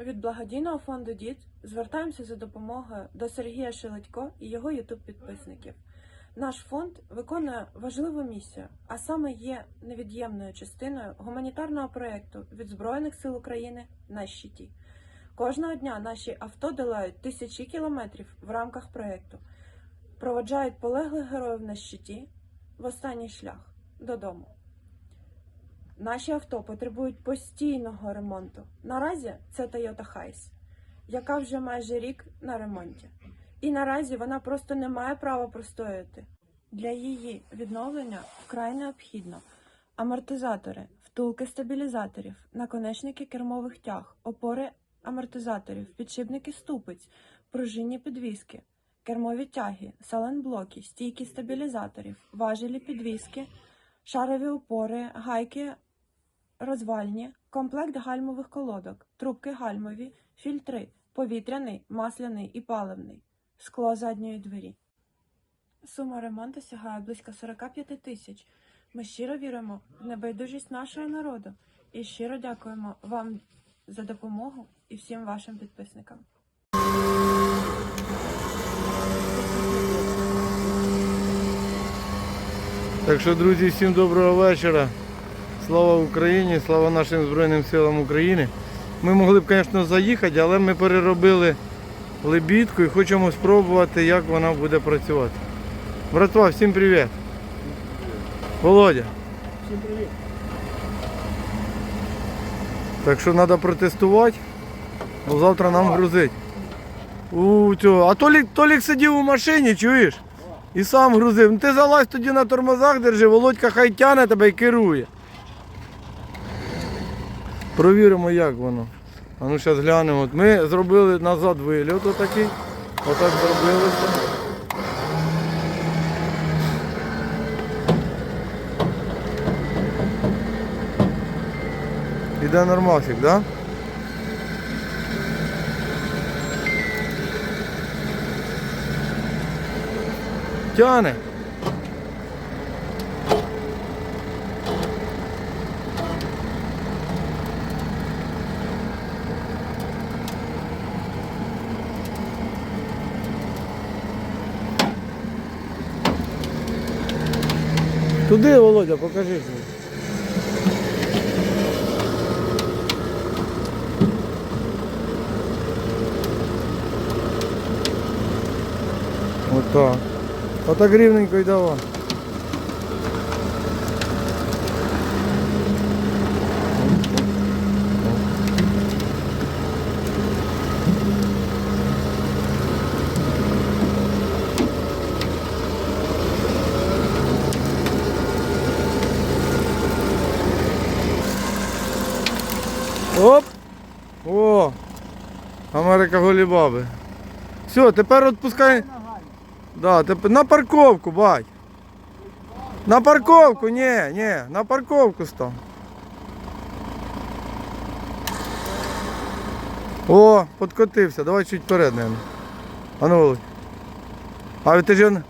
Від благодійного фонду Дід звертаємося за допомогою до Сергія Шеледько і його ютуб-підписників. Наш фонд виконує важливу місію, а саме є невід'ємною частиною гуманітарного проєкту від Збройних сил України на щиті. Кожного дня наші авто долають тисячі кілометрів в рамках проєкту, проводжають полеглих героїв на щиті в останній шлях додому. Наші авто потребують постійного ремонту. Наразі це Toyota Hiace, яка вже майже рік на ремонті. І наразі вона просто не має права простояти. Для її відновлення вкрай необхідно амортизатори, втулки стабілізаторів, наконечники кермових тяг, опори амортизаторів, підшипники ступиць, пружинні підвіски, кермові тяги, саленблоки, стійки стабілізаторів, важелі підвіски, шарові опори, гайки розвальні, комплект гальмових колодок, трубки гальмові, фільтри, повітряний, масляний і паливний, скло задньої двері. Сума ремонту сягає близько 45 тисяч. Ми щиро віримо в небайдужість нашого народу і щиро дякуємо вам за допомогу і всім вашим підписникам. Так що, друзі, всім доброго вечора. Слава Україні, слава нашим Збройним силам України. Ми могли б, звісно, заїхати, але ми переробили лебідку і хочемо спробувати, як вона буде працювати. Братва, всім привіт. Володя. Всім привіт. Так що треба протестувати, бо завтра нам грузить. У цього. А Толік, Толік сидів у машині, чуєш? І сам грузив. Ну ти залазь тоді на тормозах держи, Володька хай тяне тебе і керує. Провіримо, як воно. А ну зараз глянемо. Ми зробили назад вильот отакий. Отак зробили. Іде нормасик, так? Да? Тяне. Туди, Володя, покажи. Отак. Отак рівненько й давай. Америка голібаби. Все, тепер відпускай. Да, тепер на парковку, бать. На парковку, ні, ні, на парковку став. О, подкотився, давай чуть вперед, наверное. А ну, Володь. А ти ж...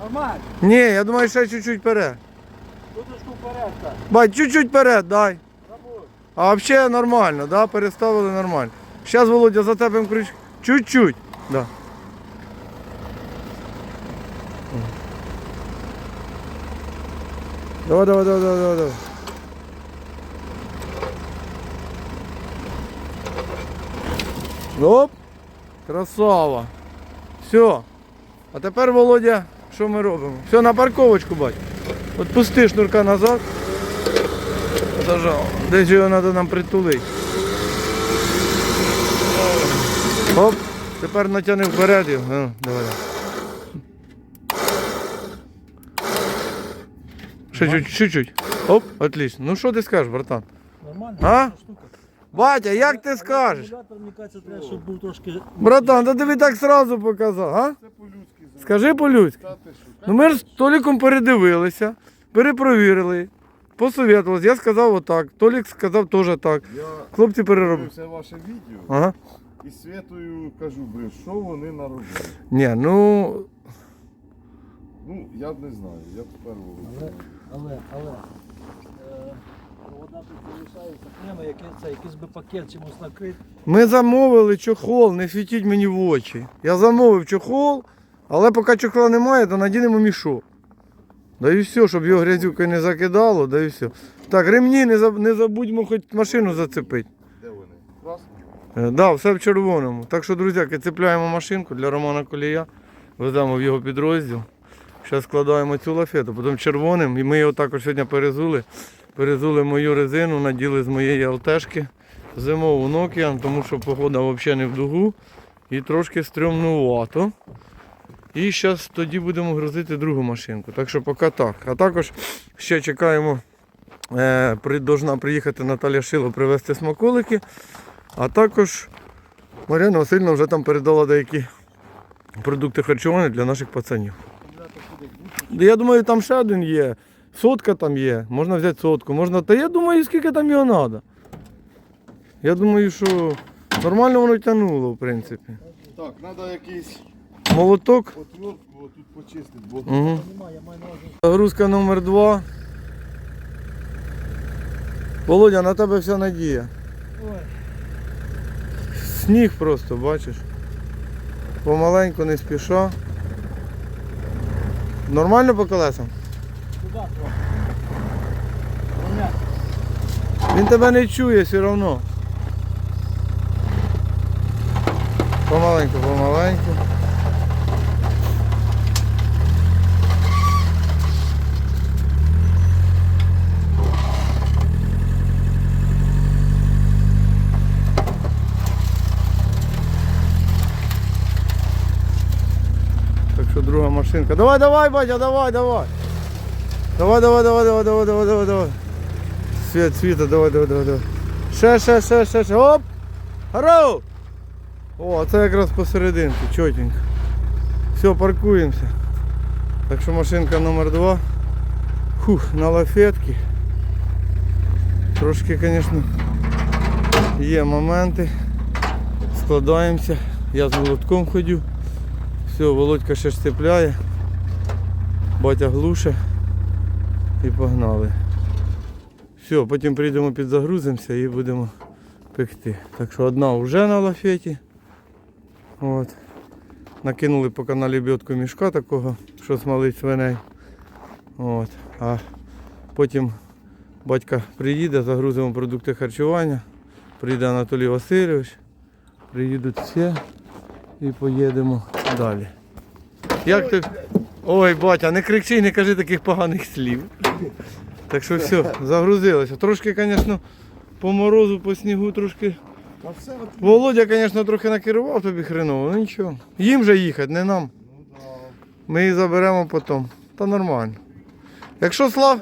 Нормально. Ні, я думаю, ще чуть-чуть вперед. Туточку вперед так. Бать, чуть-чуть вперед, дай. А взагалі нормально, да, переставили нормально. Зараз, Володя, за тебе ключ. Чуть-чуть. Да. Давай, давай, давай, давай, давай, давай. Оп! Красава. Все. А тепер, Володя, що ми робимо? Все, на парковочку, бать. От пусти шнурка назад. Зажав. Десь його треба нам притулити. Оп, тепер натягни вперед. Ну, давай. Ще чуть- чуть-чуть. Оп, отлично. Ну що ти скажеш, братан? Нормально. А? Штука. Батя, як ти скажеш? Акумулятор, мені кажеться, треба, щоб був трошки... Братан, та тобі так сразу показав, а? Скажи по-людськи. Ну ми ж з Толіком передивилися, перепровірили, посовітувалися. Я сказав отак, Толік сказав теж так. Я Хлопці переробили. дивився ваше відео Ага. І Святою кажу, блин, що вони наробили? Ні, ну Ну, я б не знаю, я б тепер Але, але, але... Е, Вода тут залишається. Ну який це, якийсь би пакет чимось накрити. Ми замовили чохол, не світіть мені в очі. Я замовив чохол, але поки чохла немає, то надінемо мішок. Да і все, щоб його грязюкою не закидало, да і все. Так, ремні не, заб- не забудьмо хоч машину зацепити. Де вони? Красні? Е, Да, все в червоному. Так що, друзяки, цепляємо машинку для Романа Колія, веземо в його підрозділ. Зараз складаємо цю лафету, потім червоним. І ми його також сьогодні перезули. Перезули мою резину, наділи з моєї ЛТшки зимову Nokia, тому що погода взагалі не в дугу і трошки стрьомнувато. І зараз тоді будемо грузити другу машинку. Так що поки так. А також ще чекаємо, е, при, должна приїхати Наталя Шило привезти смаколики. А також Мар'яна Васильівна вже там передала деякі продукти харчування для наших пацанів. Я думаю, там ще один є. Сотка там є. Можна взяти сотку. Можна. Та я думаю, скільки там його треба. Я думаю, що нормально воно тягнуло, в принципі. Так, треба якийсь Молоток. отвертку тут почистити, бо Угу. Немає, я маю на увазі. Загрузка номер два. Володя, на тебе вся надія. Ой, Сніг просто, бачиш. Помаленьку, не спіша. Нормально по колесам? трохи. Він тебе не чує все одно. Помаленьку, помаленьку. Так що друга машинка. Давай, давай, батя, давай, давай. Давай, давай, давай, давай, давай, давай, давай, давай. Свет, світа, давай, давай, давай, давай. Ще, ще, ще, ще, ще. Оп! Гароу! О, це якраз посерединці, чотенько. Все, паркуємося. Так що машинка номер два. Фух, на лафетки. Трошки, звісно, є моменти. Складаємося. Я з молотком ходю. Все, Володька ще ж цепляє. Батя глуше. І погнали. Все, потім прийдемо підзагрузимося і будемо пекти. Так що одна вже на лафеті. От. Накинули по каналі бьотку мішка такого, що смалить свиней. От. А потім батька приїде, загрузимо продукти харчування. Прийде Анатолій Васильович, приїдуть всі і поїдемо далі. Як ти? Ой, батя, не кричи, не кажи таких поганих слів. Так що все, загрузилося. Трошки, звісно, по морозу, по снігу трошки. Володя, звісно, трохи накерував тобі хреново, ну нічого. Їм же їхати, не нам. Ми її заберемо потім. Та нормально. Якщо слав.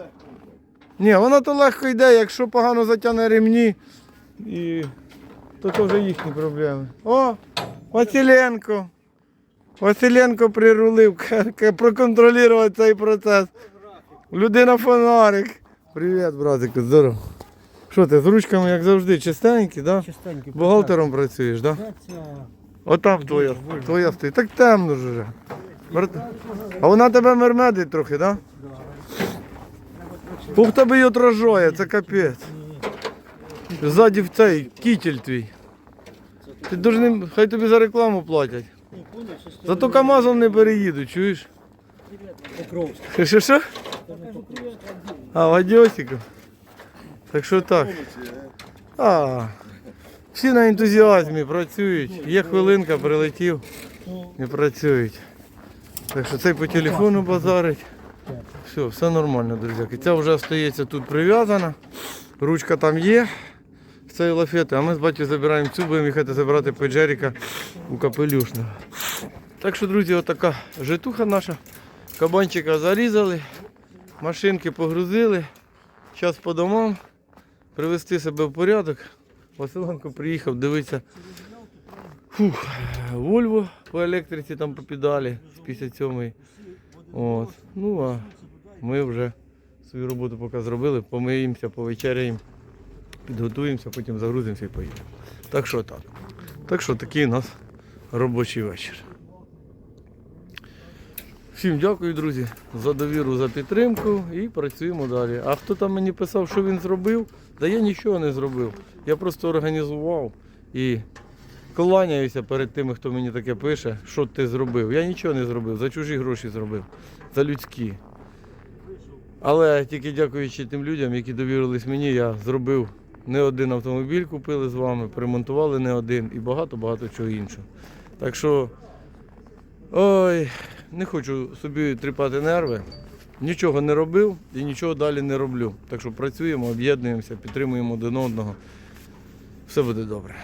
Ні, вона то легко йде, якщо погано затягне ремні, і... то це вже їхні проблеми. О, Василенко. Василенко прирулив, проконтролювати цей процес. Людина фонарик. Привіт, братику, здорово. Що ти з ручками, як завжди, чистенькі, да? Чистенький. Бухгалтером працюєш, да? Праця. Отам твоя, твоя стоїть. Так темно ж вже. Брат- А вона тебе мермедить трохи, да? Ух тебе її отражає, це капець. Ззаді в цей кітель твій. Ти должен, хай тобі за рекламу платять. Що Зато КАМАЗом не переїду, чуєш? Покровська. Що що? А, Вадьосику. Так що так. А, всі на ентузіазмі працюють. Є хвилинка, прилетів і працюють. Так що цей по телефону базарить. Все, все нормально, друзяки. Ця вже остається тут прив'язана. Ручка там є. з цієї лафети, а ми з батьком забираємо цю, будемо їхати забирати Педжеріка у капелюшного. Так що, друзі, отака житуха наша. Кабанчика зарізали, машинки погрузили. Зараз по домам привести себе в порядок. Василенко приїхав, дивиться. Фух, Вольво по електриці там по педалі з 57-ї. От. Ну а ми вже свою роботу поки зробили, помиємося, повечеряємо, підготуємося, потім загрузимося і поїдемо. Так що так. Так що такий у нас робочий вечір. Всім дякую, друзі, за довіру, за підтримку і працюємо далі. А хто там мені писав, що він зробив? Да я нічого не зробив. Я просто організував і кланяюся перед тими, хто мені таке пише, що ти зробив. Я нічого не зробив, за чужі гроші зробив, за людські. Але тільки дякуючи тим людям, які довірились мені, я зробив не один автомобіль, купили з вами, примонтували не один і багато-багато чого іншого. Так що, ой, не хочу собі тріпати нерви. Нічого не робив і нічого далі не роблю. Так що працюємо, об'єднуємося, підтримуємо один одного. Все буде добре.